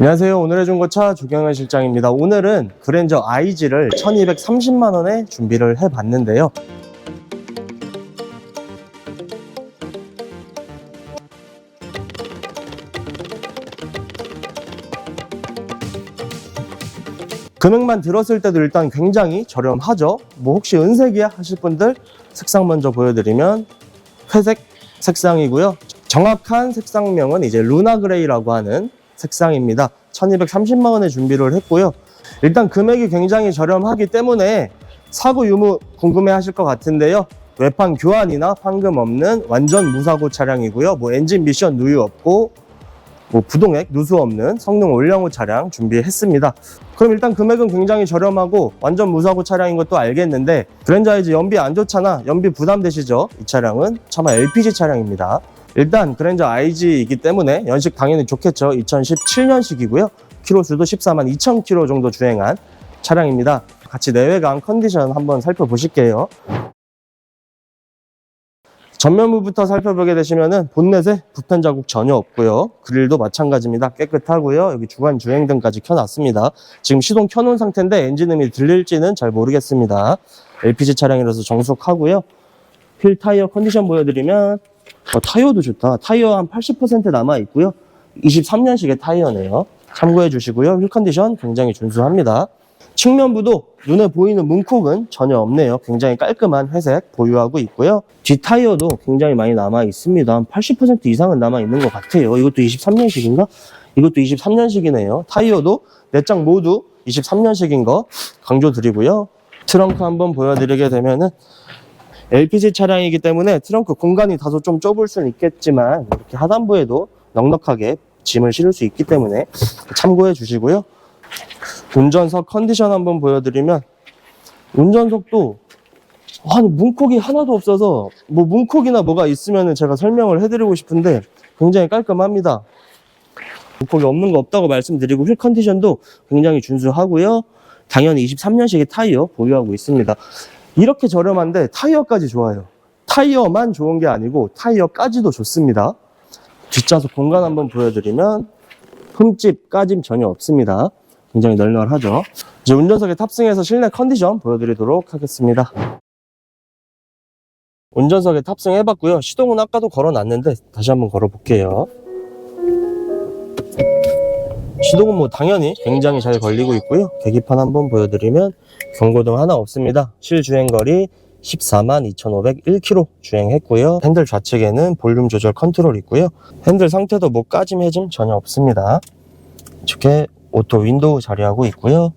안녕하세요. 오늘의 중고차 조경현 실장입니다. 오늘은 그랜저 IG를 1230만 원에 준비를 해봤는데요. 금액만 들었을 때도 일단 굉장히 저렴하죠. 뭐 혹시 은색이야 하실 분들 색상 먼저 보여드리면 회색 색상이고요. 정확한 색상명은 이제 루나 그레이라고 하는 색상입니다. 1230만 원에 준비를 했고요. 일단 금액이 굉장히 저렴하기 때문에 사고 유무 궁금해 하실 것 같은데요. 외판 교환이나 판금 없는 완전 무사고 차량이고요. 뭐 엔진 미션 누유 없고 뭐 부동액 누수 없는 성능 올량호 차량 준비했습니다. 그럼 일단 금액은 굉장히 저렴하고 완전 무사고 차량인 것도 알겠는데 그랜저 이제 연비 안 좋잖아. 연비 부담되시죠? 이 차량은 차마 LPG 차량입니다. 일단 그랜저 IG이기 때문에 연식 당연히 좋겠죠. 2017년식이고요. 키로수도 14만 2천 킬로 정도 주행한 차량입니다. 같이 내외관 컨디션 한번 살펴보실게요. 전면부부터 살펴보게 되시면은 본넷에 불편 자국 전혀 없고요. 그릴도 마찬가지입니다. 깨끗하고요. 여기 주간 주행등까지 켜놨습니다. 지금 시동 켜놓은 상태인데 엔진음이 들릴지는 잘 모르겠습니다. LPG 차량이라서 정숙하고요. 휠 타이어 컨디션 보여드리면 어, 타이어도 좋다. 타이어 한 80% 남아 있고요. 23년식의 타이어네요. 참고해 주시고요. 휠 컨디션 굉장히 준수합니다. 측면부도 눈에 보이는 문콕은 전혀 없네요. 굉장히 깔끔한 회색 보유하고 있고요. 뒤 타이어도 굉장히 많이 남아 있습니다. 한 80% 이상은 남아 있는 것 같아요. 이것도 23년식인가? 이것도 23년식이네요. 타이어도 네장 모두 23년식인 거 강조드리고요. 트렁크 한번 보여드리게 되면은 LPG 차량이기 때문에 트렁크 공간이 다소 좀 좁을 수는 있겠지만 이렇게 하단부에도 넉넉하게 짐을 실을 수 있기 때문에 참고해 주시고요. 운전석 컨디션 한번 보여드리면 운전석도 아니 문콕이 하나도 없어서 뭐 문콕이나 뭐가 있으면 제가 설명을 해드리고 싶은데 굉장히 깔끔합니다. 문콕이 없는 거 없다고 말씀드리고 휠 컨디션도 굉장히 준수하고요. 당연히 23년식의 타이어 보유하고 있습니다. 이렇게 저렴한데 타이어까지 좋아요. 타이어만 좋은 게 아니고 타이어까지도 좋습니다. 뒷좌석 공간 한번 보여드리면 흠집, 까짐 전혀 없습니다. 굉장히 널널하죠. 이제 운전석에 탑승해서 실내 컨디션 보여드리도록 하겠습니다. 운전석에 탑승해봤고요. 시동은 아까도 걸어놨는데 다시 한번 걸어볼게요. 시동은 뭐 당연히 굉장히 잘 걸리고 있고요. 계기판 한번 보여드리면 경고등 하나 없습니다. 실주행거리 14만 2,501km 주행했고요. 핸들 좌측에는 볼륨 조절 컨트롤 있고요. 핸들 상태도 뭐 까짐 해짐 전혀 없습니다. 이렇게 오토 윈도우 자리하고 있고요.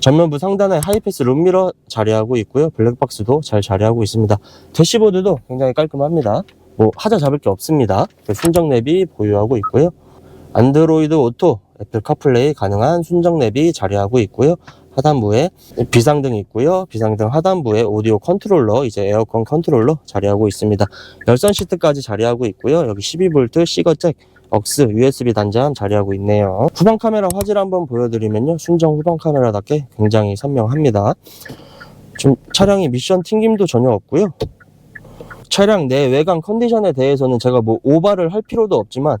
전면부 상단에 하이패스 룸미러 자리하고 있고요. 블랙박스도 잘 자리하고 있습니다. 대시보드도 굉장히 깔끔합니다. 뭐 하자 잡을 게 없습니다. 순정 내비 보유하고 있고요. 안드로이드 오토, 애플 카플레이 가능한 순정 내비 자리하고 있고요. 하단부에 비상등 있고요. 비상등 하단부에 오디오 컨트롤러, 이제 에어컨 컨트롤러 자리하고 있습니다. 열선 시트까지 자리하고 있고요. 여기 12V 시거잭, 억스, USB 단자함 자리하고 있네요. 후방 카메라 화질 한번 보여드리면요. 순정 후방 카메라답게 굉장히 선명합니다. 좀 차량이 미션 튕김도 전혀 없고요. 차량 내 외관 컨디션에 대해서는 제가 뭐 오바를 할 필요도 없지만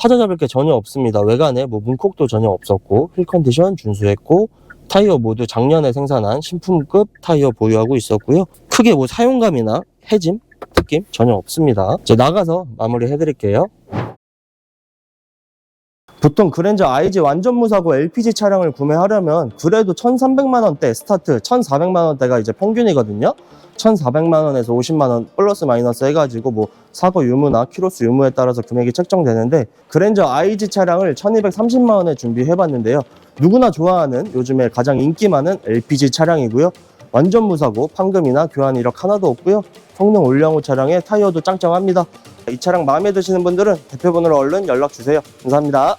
하자 잡을 게 전혀 없습니다. 외관에 뭐 문콕도 전혀 없었고 휠 컨디션 준수했고 타이어 모두 작년에 생산한 신품급 타이어 보유하고 있었고요. 크게 뭐 사용감이나 해짐 느낌 전혀 없습니다. 이제 나가서 마무리 해드릴게요. 보통 그랜저 IG 완전 무사고 LPG 차량을 구매하려면 그래도 1,300만 원대 스타트, 1,400만 원대가 이제 평균이거든요. 1,400만 원에서 50만 원 플러스 마이너스 해가지고 뭐 사고 유무나 키로수 유무에 따라서 금액이 책정되는데 그랜저 IG 차량을 1,230만 원에 준비해봤는데요. 누구나 좋아하는 요즘에 가장 인기 많은 LPG 차량이고요. 완전 무사고 판금이나 교환 이력 하나도 없고요. 성능 올량호 차량에 타이어도 짱짱합니다. 이 차량 마음에 드시는 분들은 대표번호로 얼른 연락 주세요. 감사합니다.